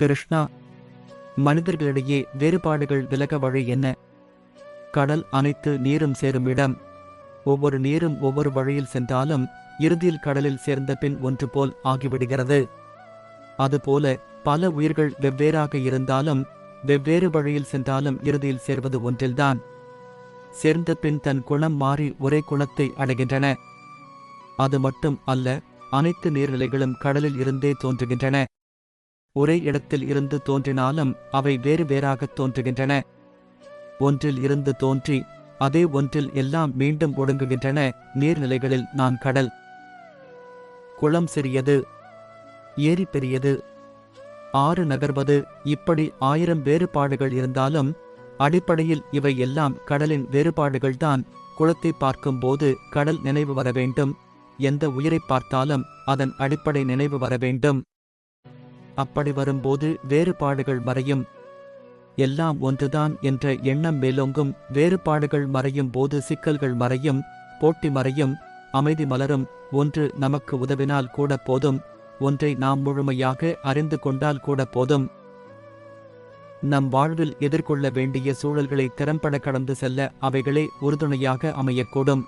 கிருஷ்ணா மனிதர்களிடையே வேறுபாடுகள் விலக வழி என்ன? கடல் அனைத்து நீரும் சேரும் இடம். ஒவ்வொரு நீரும் ஒவ்வொரு வழியில் சென்றாலும் இறுதியில் கடலில் சேர்ந்த பின் ஒன்று போல் ஆகிவிடுகிறது. அதுபோல பல உயிர்கள் வெவ்வேறாக இருந்தாலும் வெவ்வேறு வழியில் சென்றாலும் இறுதியில் சேர்வது ஒன்றில்தான். சேர்ந்த பின் தன் குணம் மாறி ஒரே குணத்தை அடைகின்றன. அது மட்டும் அல்ல அனைத்து நீர்நிலைகளும் கடலில் இருந்தே தோன்றுகின்றன. ஒரே இடத்தில் இருந்து தோன்றினாலும் அவை வேறு வேறாகத் தோன்றுகின்றன. ஒன்றில் இருந்து தோன்றி அதே ஒன்றில் எல்லாம் மீண்டும் ஒடுங்குகின்றன. நீர்நிலைகளில் நான் கடல். குளம் சிறியது. ஏரி பெரியது. ஆறு நகர்வது. இப்படி ஆயிரம் வேறுபாடுகள் இருந்தாலும் அடிப்படையில் இவை எல்லாம் கடலின் வேறுபாடுகள்தான். குளத்தை பார்க்கும்போது கடல் நினைவு வர வேண்டும். எந்த உயிரைப் பார்த்தாலும் அதன் அடிப்படை நினைவு வர வேண்டும். அப்படி வரும்போது வேறுபாடுகள் மறையும். எல்லாம் ஒன்றுதான் என்ற எண்ணம் மேலோங்கும். வேறுபாடுகள் மறையும் போது சிக்கல்கள் மறையும் போட்டி மறையும் அமைதி மலரும். ஒன்று நமக்கு உதவினால் கூட போதும் ஒன்றை நாம் முழுமையாக அறிந்து கொண்டால் கூட போதும். நம் வாழ்வில் எதிர்கொள்ள வேண்டிய சூழல்களை திறம்பட கடந்து செல்ல அவைகளே உறுதுணையாக அமையக்கூடும்.